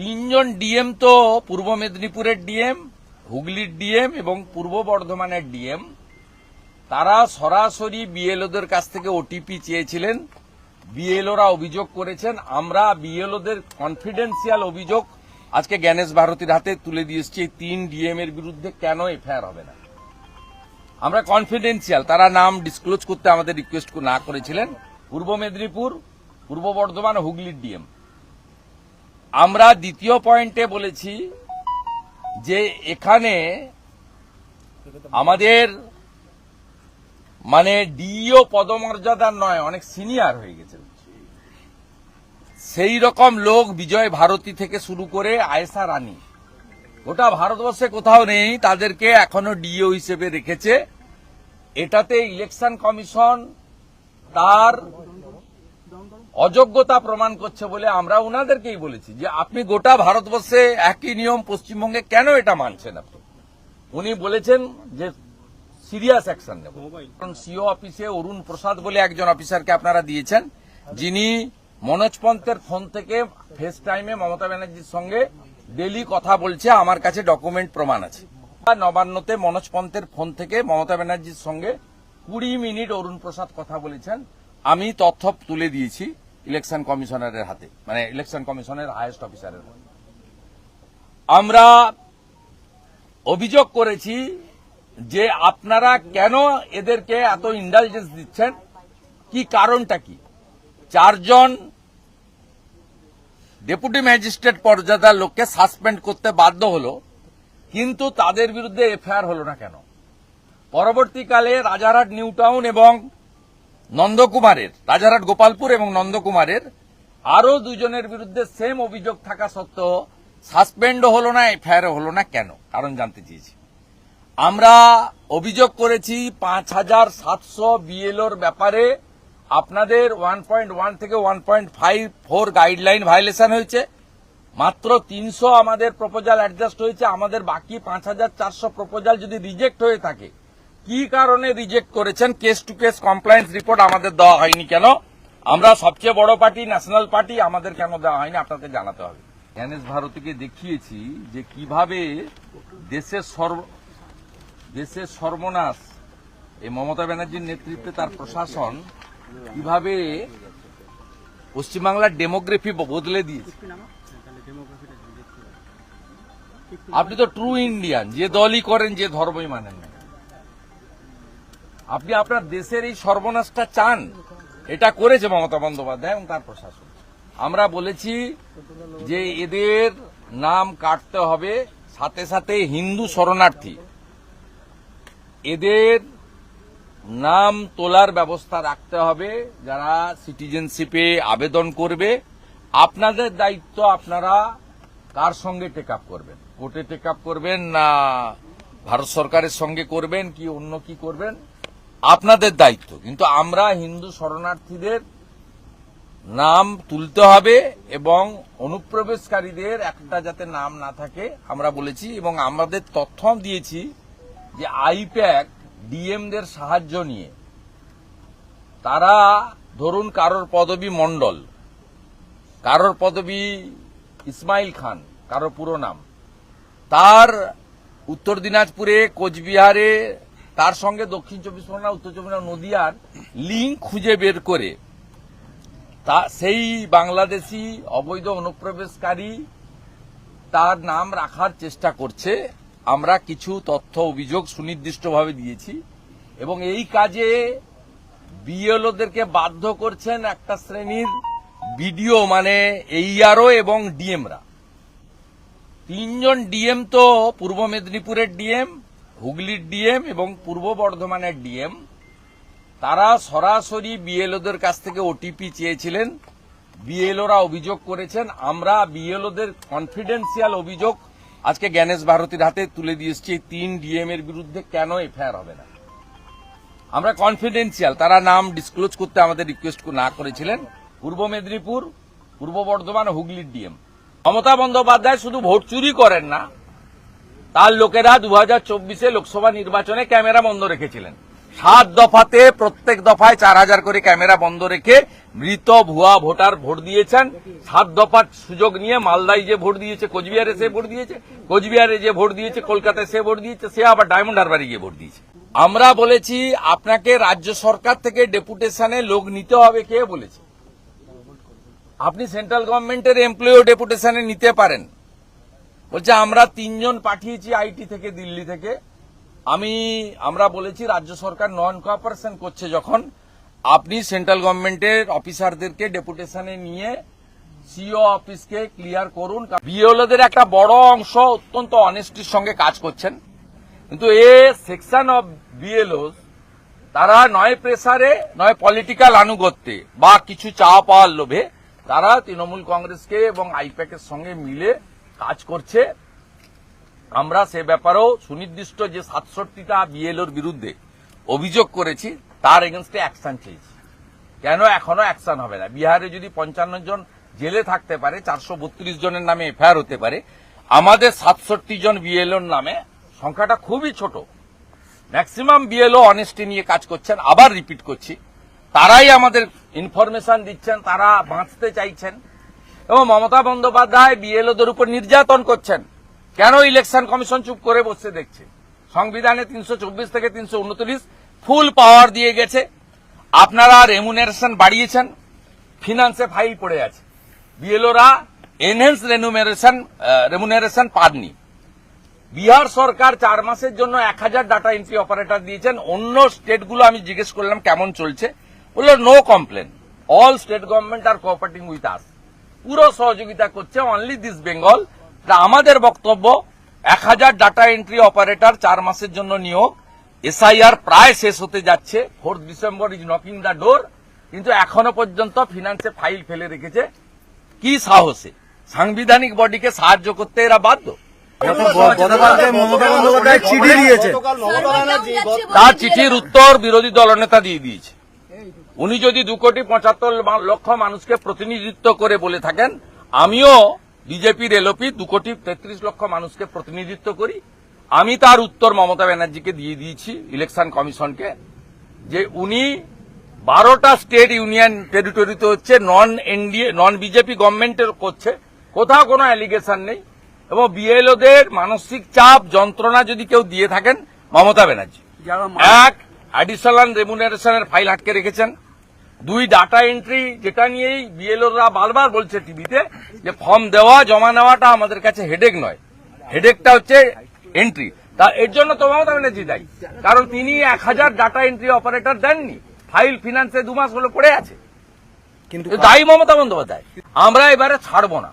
তিনজন ডিএম তো পূর্ব মেদিনীপুরের ডিএম, হুগলির ডিএম এবং পূর্ব বর্ধমানের ডিএম। তারা সরাসরি বিএলওদের কাছ থেকে ওটিপি চেয়েছিলেন। বিএলওরা অভিযোগ করেছেন, আমরা বিএলওদের কনফিডেন্সিয়াল অভিযোগ আজকে জ্ঞানেশ ভারতীর হাতে তুলে দিয়ে এসছি, এই তিন ডিএম এর বিরুদ্ধে কেন এফআইআর হবে না? আমরা কনফিডেন্সিয়াল তারা নাম ডিসক্লোজ করতে আমাদের রিকোয়েস্ট না করেছিলেন। পূর্ব মেদিনীপুর, পূর্ব বর্ধমান, হুগলির ডিএম। আমরা দ্বিতীয় পয়েন্টে বলেছি যে এখানে আমাদের মানে ডিও পদমর্যাদার নয়, অনেক সিনিয়র হয়ে গেছে। সেই রকম লোক বিজয় ভারতী থেকে শুরু করে আয়েসা রানী। গোটা ভারতবর্ষে কোথাও নেই, তাদেরকে এখনও ডিও হিসেবে রেখেছে। এটাতে ইলেকশন কমিশন তার অযোগ্যতা প্রমাণ করছে বলে আমরা উনাদেরকেই বলেছি যে আপনি গোটা ভারতবর্ষে একই নিয়ম পশ্চিমবঙ্গে কেন এটা মানছেন আপনি? উনি বলেছেন যে সিরিয়াস অ্যাকশন নেব। কারণ সিও অফিসে অরুণ প্রসাদ বলে একজন অফিসারকে আপনারা দিয়েছেন যিনি মনোজ পন্থের ফোন থেকে ফেস টাইমে মমতা ব্যানার্জির সঙ্গে ডেলি কথা বলছে আমার কাছে ডকুমেন্ট প্রমাণ আছে। নবান্নতে মনোজ পন্থের ফোন থেকে মমতা ব্যানার্জির সঙ্গে কুড়ি মিনিট অরুণ প্রসাদ কথা বলেছেন আমি তথ্য তুলে দিয়েছি। ইলেকশন কমিশনারের হাতে মানে ইলেকশন কমিশনের হায়েস্ট অফিসারের হাতে। আমরা অভিযোগ করেছি যে আপনারা কেন এদেরকে এত ইন্ডালজেন্স দিচ্ছেন? কি কারণটা কি? চারজন ডেপুটি ম্যাজিস্ট্রেট পর্যাদার লোককে সাসপেন্ড করতে বাধ্য হলো, কিন্তু তাদের বিরুদ্ধে এফআইআর হলো না কেন? পরবর্তীকালে রাজারহাট নিউ টাউন এবং নন্দকুমারের, রাজারহাট গোপালপুর এবং নন্দকুমারের আরও দুজনের বিরুদ্ধে সেম অভিযোগ থাকা সত্ত্বেও সাসপেন্ডও হলো না, এফআইআর হলো না কেন? কারণ জানতে চেয়েছি। আমরা অভিযোগ করেছি পাঁচ হাজার সাতশো বিএলওর ব্যাপারে আপনাদের ওয়ান পয়েন্ট ওয়ান থেকে one point five four guideline violation হয়েছে। মাত্র তিনশো আমাদের প্রপোজাল অ্যাডজাস্ট হয়েছে, আমাদের বাকি পাঁচ হাজার চারশো প্রপোজাল যদি রিজেক্ট হয়ে থাকে কি কারণে রিজেক্ট করেছেন? Case to case compliance report আমাদের দেওয়া হয়নি কেন? আমরা সবচেয়ে বড় পার্টি ন্যাশনাল পার্টি আমাদের কেন দেওয়া হয়নি? আপনাকে জানাতে হবে। জ্ঞানেশ ভারতীকে দেখিয়েছি যে কীভাবে দেশের সর্ব, দেশের সর্বনাশ, এই মমতা ব্যানার্জির নেতৃত্বে তার প্রশাসন কীভাবে পশ্চিমবাংলার ডেমোগ্রাফি বদলে দিয়েছে। আপনি তো ট্রু ইন্ডিয়ান যে দলই করেন, যে ধর্মই মানেন না। আপনি আপনার দেশের এই সর্বনাশটা চান, এটা করেছে মমতা বন্দ্যোপাধ্যায় এবং তার প্রশাসন। আমরা বলেছি যে এদের নাম কাটতে হবে সাথে সাথে হিন্দু শরণার্থী। এদের নাম তোলার ব্যবস্থা রাখতে হবে, যারা সিটিজেনশিপে আবেদন করবে। আপনাদের দায়িত্ব আপনারা কার সঙ্গে টেক আপ করবেন? কোর্টে টেক আপ করবেন না ভারত সরকারের সঙ্গে করবেন কি অন্য কি করবেন? আপনাদের দায়িত্ব। কিন্তু আমরা হিন্দু শরণার্থীদের নাম তুলতে হবে এবং অনুপ্রবেশকারীদের একটা যাতে নাম না থাকে, আমরা বলেছি এবং আমাদের তথ্য দিয়েছি যে আইপ্যাক ডিএমদের সাহায্য নিয়ে। তারা ধরুন কারোর পদবী মণ্ডল, কারোর পদবী ইসমাইল খান কারোর পুরো নাম। তার উত্তর দিনাজপুরে, কোচবিহারে তার সঙ্গে দক্ষিণ চব্বিশ পরগনা, উত্তর চব্বিশ পরগনা, নদিয়ার লিঙ্ক খুঁজে বের করে, তা সেই বাংলাদেশি অবৈধ অনুপ্রবেশকারী তার নাম রাখার চেষ্টা করছে। আমরা কিছু তথ্য, অভিযোগ সুনির্দিষ্টভাবে দিয়েছি এবং এই কাজে বিএলওদেরকে বাধ্য করছেন একটা শ্রেণির বিডিও মানে এইআরও এবং ডিএমরা তিনজন ডিএম তো পূর্ব মেদিনীপুরের ডিএম হুগলির ডিএম এবং পূর্ব বর্ধমানের ডিএম, তারা সরাসরি বিএলওদের কাছ থেকে ওটিপি চেয়েছিলেন। বিএলওরা অভিযোগ করেছেন, আমরা বিএলওদের কনফিডেন্সিয়াল অভিযোগ আজকে জ্ঞানেশ ভারতীর হাতে তুলে দিয়ে এসছি, এই তিন ডিএম এর বিরুদ্ধে কেন এফআইআর হবে না? আমরা কনফিডেন্সিয়াল তারা নাম ডিসক্লোজ করতে আমাদের রিকোয়েস্ট না করেছিলেন। পূর্ব মেদিনীপুর, পূর্ব বর্ধমান, হুগলির ডিএম। মমতা বন্দ্যোপাধ্যায় শুধু ভোট চুরি করেন না তার লোকেরা দু হাজার চব্বিশে লোকসভা নির্বাচনে ক্যামেরা বন্ধ রেখেছিলেন। সাত দফাতে প্রত্যেক দফায় চার হাজার করে ক্যামেরা বন্ধ রেখে মৃত ভুয়া ভোটার ভোট দিয়েছেন। সাত দফার সুযোগ নিয়ে মালদায় যে ভোট দিয়েছে, কোচবিহারে সে ভোট দিয়েছে, কোচবিহারে যে ভোট দিয়েছে, কলকাতায় সে ভোট দিয়েছে, সে আবার ডায়মন্ড হারবারে গিয়ে ভোট দিয়েছে। আমরা বলেছি, আপনাকে রাজ্য সরকার থেকে ডেপুটেশনে লোক নিতে হবে, কে বলেছে? আপনি সেন্ট্রাল গভর্নমেন্টের এমপ্লয়ি ডেপুটেশনে নিতে পারেন। বলছে, আমরা তিনজন পাঠিয়েছি আইটি থেকে, দিল্লি থেকে। আমি, আমরা বলেছি, রাজ্য সরকার নন কোঅপারেশন করছে যখন। আপনি সেন্ট্রাল গভর্নমেন্টের অফিসারদেরকে ডেপুটেশনে নিয়ে সিও অফিসকে ক্লিয়ার করুন। বিএলওদের একটা বড় অংশ অত্যন্ত অনেস্টির সঙ্গে কাজ করছেন। কিন্তু এ সেকশন অফ বিএলও তারা নয় প্রেসারে, নয় পলিটিক্যাল আনুগত্যে বা কিছু চাওয়া পাওয়ার লোভে, তারা তৃণমূল কংগ্রেসকে এবং আইপ্যাকের সঙ্গে মিলে কাজ করছে, আমরা সে ব্যাপারেও সুনির্দিষ্ট যে সাতষট্টিটা বিএলওর বিরুদ্ধে অভিযোগ করেছি, তার এগেনস্টে অ্যাকশন চেয়েছি কেন এখনও অ্যাকশন হবে না? বিহারে যদি পঞ্চান্ন জন জেলে থাকতে পারে, চারশো বত্রিশ জনের নামে এফআইআর হতে পারে, আমাদের সাতষট্টি জন বিএলওর নামে সংখ্যাটা খুবই ছোট। ম্যাক্সিমাম বিএলও অনেস্টি নিয়ে কাজ করছেন, আবার রিপিট করছি। তারাই আমাদের ইনফরমেশন দিচ্ছেন, তারা বাঁচতে চাইছেন। এবং মমতা বন্দ্যোপাধ্যায় বিএলওদের উপর নির্যাতন করছেন। কেন ইলেকশন কমিশন চুপ করে বসে দেখছে? সংবিধানে তিনশো চব্বিশ থেকে তিনশো উনত্রিশ ফুল পাওয়ার দিয়ে গেছে। আপনারা রেমুনারেশন বাড়িয়েছেন, ফিনান্সে ফাইল পড়ে আছে। বিএলওরা এনহেন্স রেনুমেরেশন রেমুনারেশন পাননি। বিহার সরকার চার মাসের জন্য এক হাজার ডাটা এন্ট্রি অপারেটর দিয়েছেন। অন্য স্টেটগুলো আমি জিজ্ঞেস করলাম কেমন চলছে। বলল no complain all state government are cooperating with us পুরো সহযোগিতা করছে অনলি দিস বেঙ্গল আমাদের বক্তব্য এক হাজার ডাটা এন্ট্রি অপারেটর চার মাসের জন্য নিয়োগ এসআইআর প্রায় শেষ হতে যাচ্ছে fourth December is knocking the door কিন্তু এখনও পর্যন্ত ফিনান্সে ফাইল ফেলে রেখেছে। কি সাহসে? সাংবিধানিক বডিকে সাহায্য করতে এরা বাধ্য? তার চিঠির উত্তর বিরোধী দলনেতা দিয়ে দিয়েছে। উনি যদি দু কোটি পঁচাত্তর লক্ষ মানুষকে প্রতিনিধিত্ব করে বলে থাকেন আমিও বিজেপির এলপি দু কোটি তেত্রিশ লক্ষ মানুষকে প্রতিনিধিত্ব করি। আমি তার উত্তর মমতা ব্যানার্জিকে দিয়ে দিয়েছি ইলেকশন কমিশনকে যে উনি বারোটা স্টেট ইউনিয়ন টেরিটরিতে হচ্ছে নন এনডিএ নন বিজেপি গভর্নমেন্টের করছে কোথাও কোনো অ্যালিগেশন নেই। এবং বিএলওদের মানসিক চাপ যন্ত্রণা যদি কেউ দিয়ে থাকেন মমতা ব্যানার্জি। এক অ্যাডিশনাল রেমুনারেশনের ফাইল আটকে রেখেছেন। দুই ডাটা এন্ট্রি যেটা নিয়েই বিএলওরা বারবার বলছে টিভিতে যে ফর্ম দেওয়া জমা নেওয়াটা আমাদের কাছে হেডেক নয়। হেডেকটা হচ্ছে এন্ট্রি তা এর জন্য তো মমতা ব্যানার্জি দায়ী। কারণ তিনি এক হাজার ডাটা এন্ট্রি অপারেটর দেননি। ফাইল ফিনান্সে দু মাস হলো পড়ে আছে। কিন্তু দায়ী মমতা বন্দ্যোপাধ্যায়। আমরা এবারে ছাড়ব না।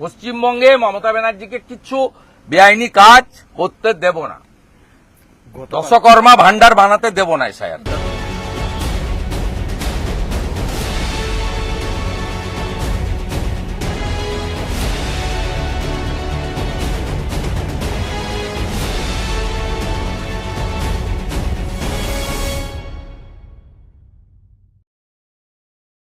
পশ্চিমবঙ্গে মমতা ব্যানার্জিকে কিছু বেআইনি কাজ করতে দেব না। দশকর্মা ভান্ডার বানাতে দেব না এসআইআর।